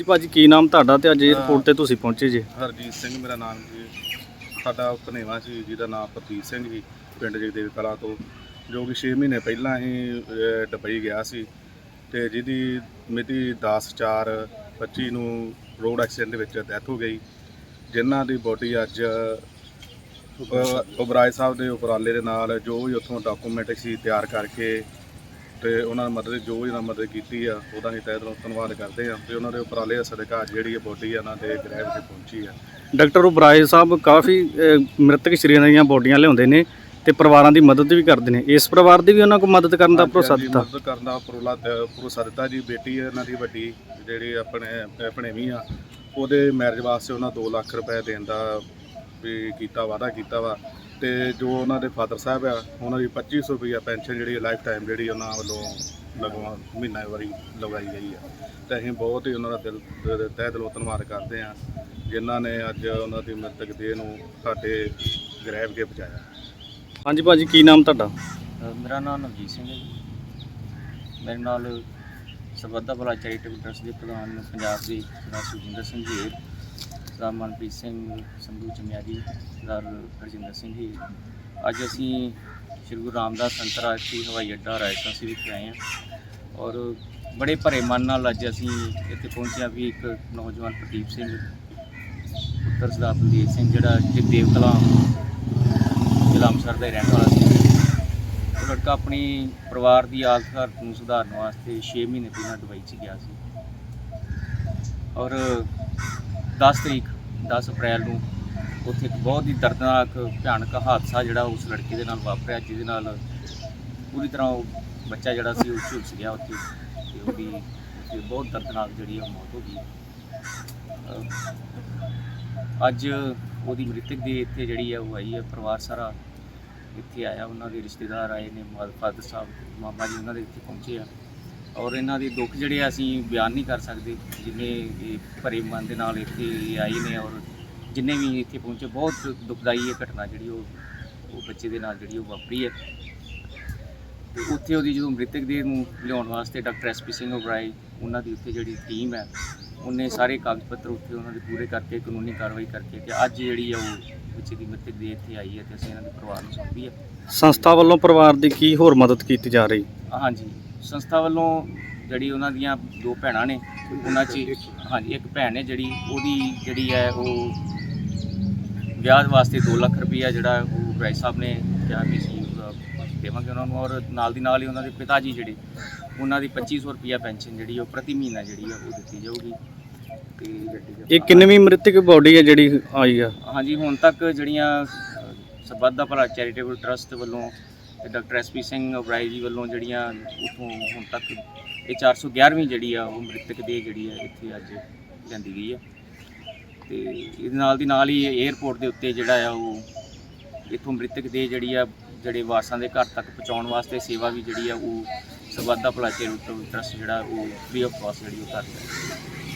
ਜੀ ਭਾਜੀ ਕੀ ਨਾਮ ਤੁਹਾਡਾ ਤੇ ਅੱਜ 에어ਪੋਰਟ ਤੇ ਤੁਸੀਂ ਪਹੁੰਚੇ ਜੀ? ਹਰਜੀਤ ਸਿੰਘ ਮੇਰਾ ਨਾਮ ਜੀ। ਸਾਡਾ ਧਨੇਵਾ ਸੀ ਜਿਹਦਾ ਨਾਮ ਪ੍ਰਤੀਤ ਸਿੰਘ ਜੀ ਪਿੰਡ ਜਗਦੇਵ ਕਲਾ ਤੋਂ। ਜੋ ਕਿ 6 ਮਹੀਨੇ ਪਹਿਲਾਂ ਹੀ ਦੁਬਈ ਗਿਆ ਸੀ ਤੇ ਜਿਹਦੀ ਮਿਤੀ 10/4/25 ਨੂੰ ਰੋਡ ਐਕਸੀਡੈਂਟ ਵਿੱਚ ਡੈਥ ਹੋ ਗਈ। ਜਿਨ੍ਹਾਂ ਦੀ ਬੋਡੀ ਅੱਜ ਉਬਰਾਏ ਸਾਹਿਬ ਦੇ ਉਪਰਾਲੇ ਦੇ ਨਾਲ ਜੋ ਵੀ ਉੱਥੋਂ ਡਾਕੂਮੈਂਟ ਸੀ ਤਿਆਰ ਕਰਕੇ ਤੇ ਉਹਨਾਂ ਨੇ ਮਦਦ ਜੋ ਵੀ ਉਹਨਾਂ ਮਦਦ ਕੀਤੀ ਆ ਉਹਦਾ ਅਸੀਂ ਤਹਿ ਦਿਲੋਂ ਧੰਨਵਾਦ ਕਰਦੇ ਆ ਤੇ ਉਹਨਾਂ ਦੇ ਉਪਰਾਲੇ ਸਦਕਾ ਅੱਜ ਜਿਹੜੀ ਇਹ ਬੋਡੀ ਆ ਉਹਨਾਂ ਦੇ ਗ੍ਰਹਿ ਵਿੱਚ ਪਹੁੰਚੀ ਆ। ਡਾਕਟਰ ਉਬਰਾਏ ਸਾਹਿਬ ਕਾਫੀ ਅਹ, ਮ੍ਰਿਤਕ ਸ਼ਰੀਰਾਂ ਦੀਆਂ ਬੋਡੀਆਂ ਲਿਆਉਂਦੇ ਨੇ ਤੇ ਪਰਿਵਾਰਾਂ ਦੀ ਮਦਦ ਵੀ ਕਰਦੇ ਨੇ। ਇਸ ਪਰਿਵਾਰ ਦੀ ਵੀ ਉਹਨਾਂ ਕੋਲ ਮਦਦ ਕਰਨ ਦਾ ਹਾਂਜੀ, ਭਰੋਸਾ ਹਾਂਜੀ, ਦਿੱਤਾ? ਮਦਦ ਕਰਨ ਦਾ ਭਰੋਲਾ ਅ, ਭਰੋਸਾ ਦਿੱਤਾ ਜੀ। ਬੇਟੀ ਹੈ ਇਹਨਾਂ ਦੀ ਵੱਡੀ ਜਿਹੜੀ ਆਪਣੇ ਆਪਣੇ ਵੀ ਆ ਉਹਦੇ ਮੈਰਿਜ ਵਾਸਤੇ ਉਹਨਾਂ 2 ਲੱਖ ਰੁਪਏ ਦੇਣ ਦਾ ਵੀ ਕੀਤਾ ਵਾਅਦਾ ਕੀਤਾ ਵਾ ਤੇ ਜੋ ਉਹਨਾਂ ਦੇ ਫਾਦਰ ਸਾਹਿਬ ਆ ਉਹਨਾਂ ਦੀ 2500 ਰੁਪਈਆ ਪੈਨਸ਼ਨ ਜਿਹੜੀ ਲਾਈਫ ਟਾਈਮ ਜਿਹੜੀ ਉਹਨਾਂ ਵੱਲੋਂ ਲਗਵਾ ਮਹੀਨਾ ਵਾਰੀ ਲਗਾਈ ਗਈ ਆ। ਤੇ ਅਸੀਂ ਬਹੁਤ ਹੀ ਉਹਨਾਂ ਦਾ ਦਿਲ ਦ- ਤਹਿ ਦਿਲੋਂ ਧੰਨਵਾਦ ਕਰਦੇ ਆ ਜਿਨ੍ਹਾਂ ਨੇ ਅੱਜ ਉਹਨਾਂ ਦੀ ਮ੍ਰਿਤਕ ਦੇਹ ਨੂੰ ਸਾਡੇ ਗ੍ਰਹਿ ਵਿਖੇ ਪਹੁੰਚਾਇਆ। ਹਾਂਜੀ ਭਾਜੀ ਕੀ ਨਾਮ ਤੁਹਾਡਾ? ਮੇਰਾ ਨਾਮ ਨਵਜੀਤ ਸਿੰਘ ਹੈ ਜੀ। ਮੇਰੇ ਨਾਲ ਸਰਬੱਤਾ ਭਲਾ ਚੈਰੀਟੇਬਲ ਟਰਸਟ ਦੇ ਪ੍ਰਧਾਨ ਪੰਜਾਬ ਦੇ ਸਰਦਾਰ ਸੁਖਜਿੰਦਰ ਸਿੰਘ ਜੀ ਸਰਦਾਰ ਮਨਪ੍ਰੀਤ ਸਿੰਘ ਸੰਧੂ ਚਮਿਆਰੀ ਸਰਦਾਰ ਹਰਜਿੰਦਰ ਸਿੰਘ ਜੀ। ਅੱਜ ਅਸੀਂ ਸ਼੍ਰੀ ਗੁਰੂ ਰਾਮਦਾਸ ਅੰਤਰਰਾਸ਼ਟਰੀ ਹਵਾਈ ਅੱਡਾ ਰਾਜਸਥਾਨ ਵਿਖੇ ਆਏ ਹਾਂ। ਔਰ ਬੜੇ ਭਰੇ ਮਨ ਨਾਲ ਅੱਜ ਅਸੀਂ ਇੱਥੇ ਪਹੁੰਚੇ ਹਾਂ ਵੀ ਇੱਕ ਨੌਜਵਾਨ ਪ੍ਰਦੀਪ ਸਿੰਘ, ਪੁੱਤਰ ਸਰਦਾਰ ਬਲਦੇਵ ਸਿੰਘ, ਜਿਹੜਾ ਜਗਦੇਵ ਕਲਾਂ ਜ਼ਿਲ੍ਹਾ ਅੰਮ੍ਰਿਤਸਰ ਦਾ ਰਹਿਣ ਵਾਲਾ ਸੀ। ਉਹ ਲੜਕਾ ਆਪਣੀ ਪਰਿਵਾਰ ਦੀ ਹਾਲਤ ਘਰ ਨੂੰ ਸੁਧਾਰਨ ਵਾਸਤੇ 6 ਮਹੀਨੇ ਪਹਿਲਾਂ ਦੁਬਈ 'ਚ ਗਿਆ ਸੀ। ਔਰ 10 ਤਰੀਕ 10 ਅਪ੍ਰੈਲ ਨੂੰ ਉੱਥੇ ਇੱਕ ਬਹੁਤ ਹੀ ਦਰਦਨਾਕ, ਭਿਆਨਕ ਹਾਦਸਾ ਜਿਹੜਾ ਉਸ ਲੜਕੀ ਦੇ ਨਾਲ ਵਾਪਰਿਆ, ਜਿਹਦੇ ਨਾਲ ਪੂਰੀ ਤਰ੍ਹਾਂ ਉਹ ਬੱਚਾ ਜਿਹੜਾ ਸੀ, ਉਹ ਝੁਲਸ ਗਿਆ ਉੱਥੇ। ਤੇ ਉਹਦੀ ਉੱਥੇ ਬਹੁਤ ਦਰਦਨਾਕ ਜਿਹੜੀ ਉਹ ਮੌਤ ਹੋ ਗਈ। ਅੱਜ ਉਹਦੀ ਮ੍ਰਿਤਕ ਦੀ ਇੱਥੇ ਜਿਹੜੀ ਹੈ ਉਹ ਆਈ ਹੈ ਪਰਿਵਾਰ ਸਾਰਾ ਇੱਥੇ ਆਇਆ। ਉਹਨਾਂ ਦੇ ਰਿਸ਼ਤੇਦਾਰ ਆਏ ਨੇ ਫਾਦਰ ਸਾਹਿਬ, ਮਾਮਾ ਜੀ ਉਹਨਾਂ ਦੇ ਇੱਥੇ ਪਹੁੰਚੇ ਆ। ਔਰ ਇਹਨਾਂ ਦੇ ਦੁੱਖ ਜਿਹੜੇ ਅਸੀਂ ਬਿਆਨ ਨਹੀਂ ਕਰ ਸਕਦੇ ਜਿੰਨੇ ਇਹ ਭਰੇ ਮਨ ਦੇ ਨਾਲ ਇੱਥੇ ਆਏ ਨੇ ਔਰ ਜਿੰਨੇ ਵੀ ਇੱਥੇ ਪਹੁੰਚੇ ਬਹੁਤ ਦੁਖਦਾਈ ਇਹ ਘਟਨਾ ਜਿਹੜੀ ਉਹ ਉਹ ਬੱਚੇ ਦੇ ਨਾਲ ਜਿਹੜੀ ਉਹ ਵਾਪਰੀ ਹੈ। ਤੇ ਉੱਥੇ ਉਹਦੀ ਜਦੋਂ ਮ੍ਰਿਤਕ ਦੇਹ ਨੂੰ ਲਿਆਉਣ ਵਾਸਤੇ ਡਾਕਟਰ ਐਸਪੀ ਸਿੰਘ ਓਬਰਾਏ ਉਹਨਾਂ ਦੀ ਉੱਥੇ ਜਿਹੜੀ ਟੀਮ ਹੈ ਉਹਨੇ ਸਾਰੇ ਕਾਗਜ਼ ਪੱਤਰ ਉੱਥੇ ਉਹਨਾਂ ਦੇ ਪੂਰੇ ਕਰਕੇ ਕਾਨੂੰਨੀ ਕਾਰਵਾਈ ਕਰਕੇ ਤੇ ਅੱਜ ਜਿਹੜੀ ਆ ਉਹ ਬੱਚੇ ਦੀ ਮ੍ਰਿਤਕ ਦੇਹ ਇੱਥੇ ਆਈ ਹੈ ਤੇ ਅਸੀਂ ਇਹਨਾਂ ਦੇ ਪਰਿਵਾਰ ਨੂੰ ਸੌਂਪੀ ਹੈ। ਸੰਸਥਾ ਵੱਲੋਂ ਪਰਿਵਾਰ ਦੀ ਕੀ ਹੋਰ ਮਦਦ ਕੀਤੀ ਜਾ ਰਹੀ? ਹਾਂਜੀ। ਸੰਸਥਾ ਵੱਲੋਂ ਜਿਹੜੀ ਉਹਨਾਂ ਦੀਆਂ ਦੋ ਭੈਣਾਂ ਨੇ ਉਹਨਾਂ 'ਚ ਹਾਂਜੀ ਇੱਕ ਭੈਣ ਹੈ ਜਿਹੜੀ ਉਹਦੀ ਜਿਹੜੀ ਹੈ ਉਹ ਵਿਆਹ ਵਾਸਤੇ 2 ਲੱਖ ਰੁਪਈਆ ਜਿਹੜਾ ਉਹ ਰਾਏ ਸਾਹਿਬ ਨੇ ਕਿਹਾ ਵੀ ਅਸੀਂ ਉਹਦਾ ਦੇਵਾਂਗੇ ਉਹਨਾਂ ਨੂੰ ਔਰ ਨਾਲ ਦੀ ਨਾਲ ਹੀ ਉਹਨਾਂ ਦੇ ਪਿਤਾ ਜੀ ਜਿਹੜੇ ਉਹਨਾਂ ਦੀ 2500 ਰੁਪਈਆ ਪੈਨਸ਼ਨ ਜਿਹੜੀ ਉਹ ਪ੍ਰਤੀ ਮਹੀਨਾ ਜਿਹੜੀ ਆ ਉਹ ਦਿੱਤੀ ਜਾਊਗੀ। ਤੇ ਇਹ ਕਿੰਨਵੀਂ ਮ੍ਰਿਤਕ ਬੋਡੀ ਹੈ ਜਿਹੜੀ ਆਈ ਆ? ਹਾਂਜੀ ਹੁਣ ਤੱਕ ਜਿਹੜੀਆਂ ਸਰਬੱਤ ਦਾ ਭਲਾ ਚੈਰੀਟੇਬਲ ਟਰਸਟ ਵੱਲੋਂ ਤੇ ਡਾਕਟਰ ਐਸਪੀ ਸਿੰਘ ਉਬਰਾਏ ਜੀ ਵੱਲੋਂ ਜਿਹੜੀਆਂ ਉਥੋਂ ਹੁਣ ਤੱਕ ਇਹ 411ਵੀਂ ਜਿਹੜੀ ਆ ਉਹ ਮ੍ਰਿਤਕ ਦੇ ਜਿਹੜੀ ਆ ਇੱਥੇ ਅੱਜ ਲਿਆਂਦੀ ਗਈ ਆ। ਤੇ ਇਹਦੇ ਨਾਲ ਦੀ ਨਾਲ ਹੀ 에ਅਰਪੋਰਟ ਦੇ ਉੱਤੇ ਜਿਹੜਾ ਆ ਉਹ ਇਥੋਂ ਮ੍ਰਿਤਕ ਦੇ ਜਿਹੜੀ ਆ ਜਿਹੜੇ ਵਾਰਸਾਂ ਦੇ ਘਰ ਤੱਕ ਪਹੁੰਚਾਉਣ ਵਾਸਤੇ ਸੇਵਾ ਵੀ ਜਿਹੜੀ ਆ ਉਹ ਸਰਬੱਤ ਦਾ ਭਲਾ ਚੈਰੀਟੇਬਲ ਟਰਸਟ ਜਿਹੜਾ ਉਹ ਫ੍ਰੀ ਆਫ ਕਾਸਟ ਜਿਹੜੀ ਉਹ ਕਰ ਰਿਹਾ।